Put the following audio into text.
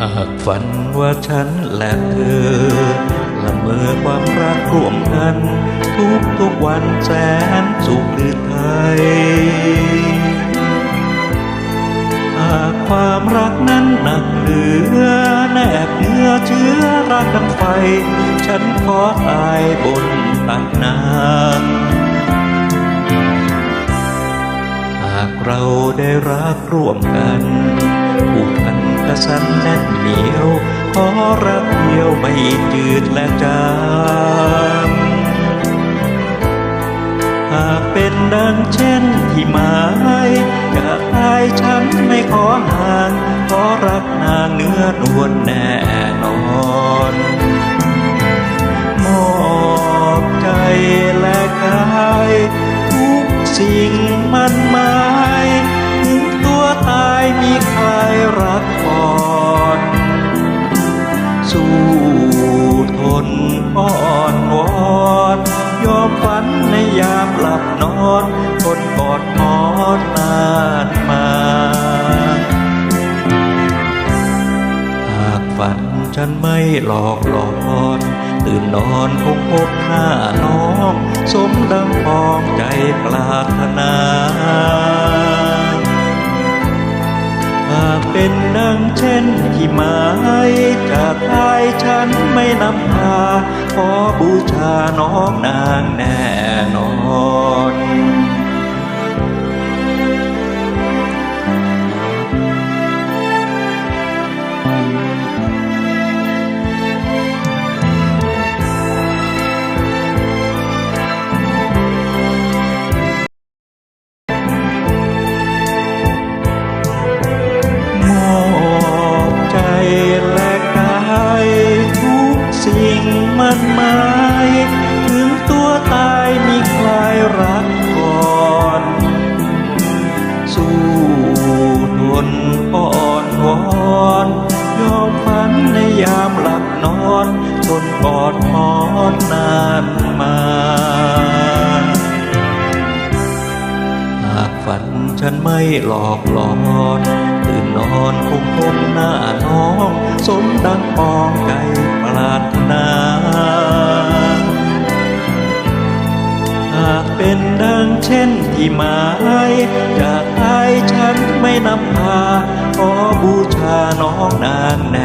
หากฝันว่าฉันและเธอ ละเมอความรักร่วมกัน ทุกทุกวันแสนสุขหรือไทย หากความรักนั้นหนักเหลือ แนบเนื้อเชื้อรักดังไฟ ฉันขอตายบนตักน้ำหากเราได้รักร่วมกันผูกพัน ระสันแน่นเหนียวขอรักเดียวไม่จืดและจางหากเป็นดังเช่นที่หมายจะตายฉันไม่ขอห่างขอรักนางเนื้อนวลแน่นอน ทนอ้อนวอนยอมฝันในยามหลับนอนทนกอดหมอนนานมาหากฝันฉันไม่หลอกหลอนตื่นนอนคงพบหน้าน้อง สมดังปองใจปรารถนา หากเป็น งเช่นที่หมายจะตายฉันไม่นำพา ขอบูชาน้องนางแน่นอน มันหมาย ถึงตัวตายมีใครรักก่อน สู้ทนอ่อนวอนยอมฝันในยามหลับนอนทนกอดหมอนนานมาหากฝันฉันไม่หลอกหลอนตื่นนอนคงพบหน้าน้อง สมดังปองใจปรารถนา ช่นที่หมายจากอายฉันไม่นำพาขอบูชาน้องนางแน